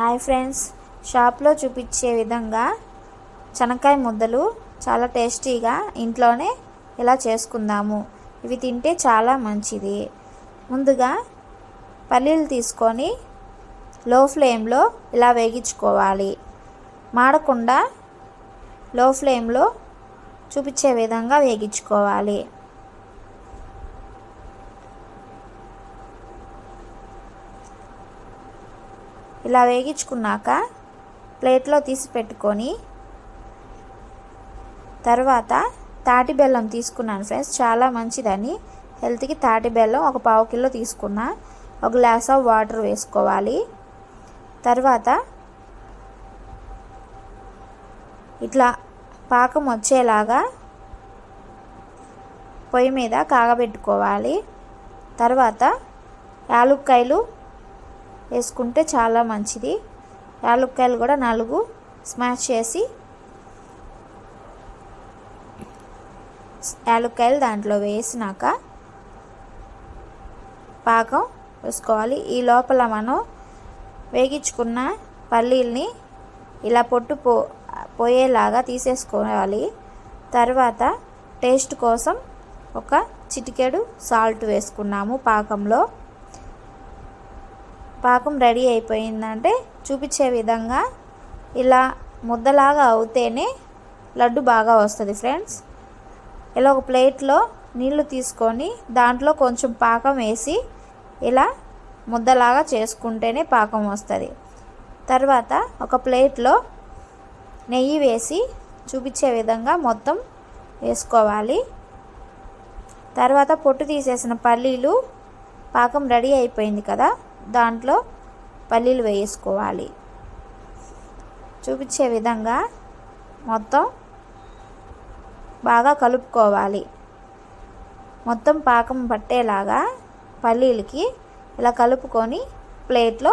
Hi friends. షాప్లో చూపించే విధంగా చెనక్కాయ ముద్దలు చాలా టేస్టీగా ఇంట్లోనే ఇలా చేసుకుందాము. ఇవి తింటే చాలా మంచిది. ముందుగా పల్లీలు తీసుకొని లో ఫ్లేమ్లో ఇలా వేగించుకోవాలి. మాడకుండా లో ఫ్లేమ్లో చూపించే విధంగా వేగించుకోవాలి. ఇలా వేగించుకున్నాక ప్లేట్లో తీసి పెట్టుకొని తర్వాత తాటి బెల్లం తీసుకున్నాను ఫ్రెండ్స్. చాలా మంచిదని. హెల్త్కి తాటి బెల్లం ఒక పావు కిలో తీసుకున్నా. ఒక గ్లాస్ ఆఫ్ వాటర్ వేసుకోవాలి. తర్వాత ఇట్లా పాకం వచ్చేలాగా పొయ్యి మీద కాగబెట్టుకోవాలి. తర్వాత యాలుక్కాయలు వేసుకుంటే చాలా మంచిది. యాలుక్కాయలు కూడా నాలుగు స్మాష్ చేసి యాలుక్కాయలు దాంట్లో వేసినాక పాకం వేసుకోవాలి. ఈ లోపల మనం వేగించుకున్న పల్లీల్ని ఇలా పొట్టు పో పోయేలాగా తీసేసుకోవాలి. తర్వాత టేస్ట్ కోసం ఒక చిటికెడు సాల్ట్ వేసుకున్నాము పాకంలో. పాకం రెడీ అయిపోయిందంటే చూపించే విధంగా ఇలా ముద్దలాగా అవుతేనే లడ్డు బాగా వస్తుంది ఫ్రెండ్స్. ఇలా ఒక ప్లేట్లో నీళ్ళు తీసుకొని దాంట్లో కొంచెం పాకం వేసి ఇలా ముద్దలాగా చేసుకుంటేనే పాకం వస్తుంది. తర్వాత ఒక ప్లేట్లో నెయ్యి వేసి చూపించే విధంగా మొత్తం వేసుకోవాలి. తర్వాత పొట్టు తీసేసిన పల్లీలు పాకం రెడీ అయిపోయింది కదా. దాంట్లో పల్లీలు వేసుకోవాలి. చూపించే విధంగా మొత్తం బాగా కలుపుకోవాలి. మొత్తం పాకం పట్టేలాగా పల్లీలకి ఇలా కలుపుకొని ప్లేట్లో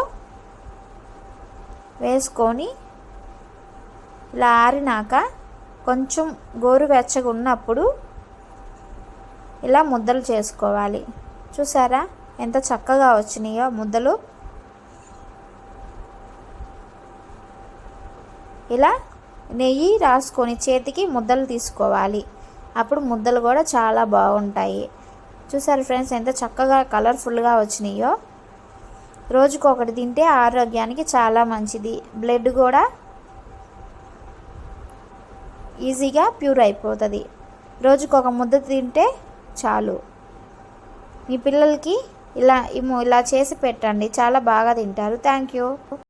వేసుకొని ఇలా ఆరినాక కొంచెం గోరువెచ్చగా ఉన్నప్పుడు ఇలా ముద్దలు చేసుకోవాలి. చూసారా? ఎంత చక్కగా వచ్చినాయో ముద్దలు. ఇలా నెయ్యి రాసుకొని చేతికి ముద్దలు తీసుకోవాలి. అప్పుడు ముద్దలు కూడా చాలా బాగుంటాయి. చూసారు ఫ్రెండ్స్ ఎంత చక్కగా కలర్ఫుల్గా వచ్చినాయో. రోజుకు ఒకటి తింటే ఆరోగ్యానికి చాలా మంచిది. బ్లడ్ కూడా ఈజీగా ప్యూర్ అయిపోతుంది. రోజుకు ఒక ముద్ద తింటే చాలు. మీ పిల్లలకి ఇలా ఇలా చేసి పెట్టండి. చాలా బాగా తింటారు. Thank you.